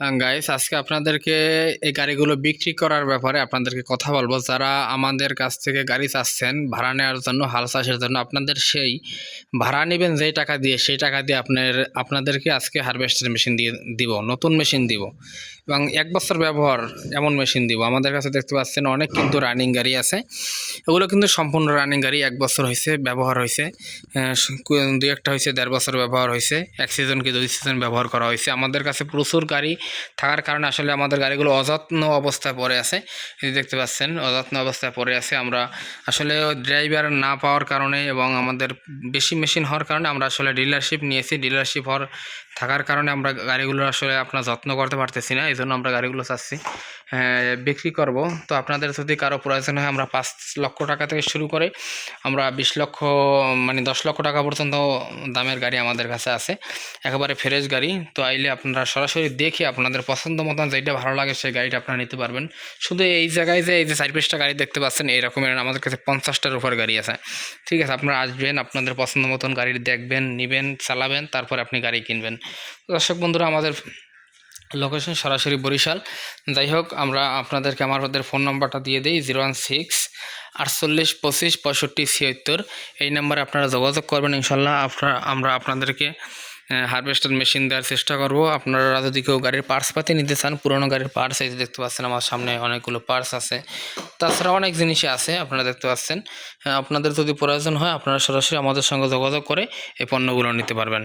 Guys আজকে আপনাদেরকে এই গাড়িগুলো বিক্রি করার ব্যাপারে আপনাদেরকে কথা বলব। যারা আমাদের কাছ থেকে গাড়ি চাচ্ছেন, ভাড়া নেওয়ার জন্য, হাল চাষের জন্য, আপনাদের সেই ভাড়া নেবেন, যেই টাকা দিয়ে, সেই টাকা দিয়ে আপনার, আপনাদেরকে আজকে হারভেস্টার মেশিন দিয়ে দিব, নতুন মেশিন দিব। এবং এক বছর ব্যবহার, এমন মেশিন দিব। আমাদের কাছে দেখতে পাচ্ছেন, অনেক কিন্তু রানিং গাড়ি আছে। এগুলো কিন্তু সম্পূর্ণ রানিং গাড়ি, এক বছর হয়েছে, ব্যবহার হয়েছে। দু একটা হয়েছে, দেড় বছর ব্যবহার হয়েছে। এক সিজন কি দুই সিজন ব্যবহার করা হয়েছে। আমাদের কাছে প্রচুর গাড়ি থাকার কারণে আসলে আমাদের গাড়িগুলো অযত্ন অবস্থায় পড়ে আছে। এই যে দেখতে পাচ্ছেন অযত্ন অবস্থায় পড়ে আছে। আমরা আসলে ড্রাইভার না পাওয়ার কারণে এবং আমাদের বেশি মেশিন হওয়ার কারণে আমরা আসলে ডিলারশিপ নিয়েছি। ডিলারশিপ হওয়ার থাকার কারণে আমরা গাড়িগুলো আসলে আপনার যত্ন করতে পারতেছি না। এই জন্য আমরা গাড়িগুলো চাচ্ছি হ্যাঁ, বিক্রি করব। তো আপনাদের যদি কারও প্রয়োজন হয় আমরা পাঁচ লক্ষ টাকা থেকে শুরু করে আমরা বিশ লক্ষ মানে দশ লক্ষ টাকা পর্যন্ত দামের গাড়ি আমাদের কাছে আছে। একেবারে ফ্রেশ গাড়ি। তো আইলে আপনারা সরাসরি দেখে আপনাদের পছন্দ মতন যেটা ভালো লাগে সেই গাড়িটা আপনারা নিতে পারবেন। শুধু এই জায়গায় যে, এই যে চার পিসটা গাড়ি দেখতে পাচ্ছেন এই রকমের আমাদের কাছে পঞ্চাশটার উপর গাড়ি আছে। ঠিক আছে, আপনারা আসবেন, আপনাদের পছন্দ মতন গাড়ি দেখবেন, নেবেন, চালাবেন, তারপর আপনি গাড়ি কিনবেন। দর্শক বন্ধুরা, আমাদের লোকেশন সরাসরি বরিশাল। যাই হোক, আমরা আপনাদেরকে, আমাদের ফোন নাম্বারটা দিয়ে দিই জিরো ওয়ান সিক্স আটচল্লিশ পঁচিশ পঁয়ষট্টি ছিয়াত্তর। এই নাম্বারে আপনারা যোগাযোগ করবেন ইনশাল্লাহ আপনারা, আমরা আপনাদেরকে হারভেস্টার মেশিন দেওয়ার চেষ্টা করব। আপনারা যদি কেউ গাড়ির পার্টস পাতি নিতে চান, পুরোনো গাড়ির পার্টস এই দেখতে পাচ্ছেন আমার সামনে অনেকগুলো পার্টস আছে। তাছাড়া অনেক জিনিসই আছে, আপনারা দেখতে পাচ্ছেন। আপনাদের যদি প্রয়োজন হয়, আপনারা সরাসরি আমাদের সঙ্গে যোগাযোগ করে এই পণ্যগুলো নিতে পারবেন।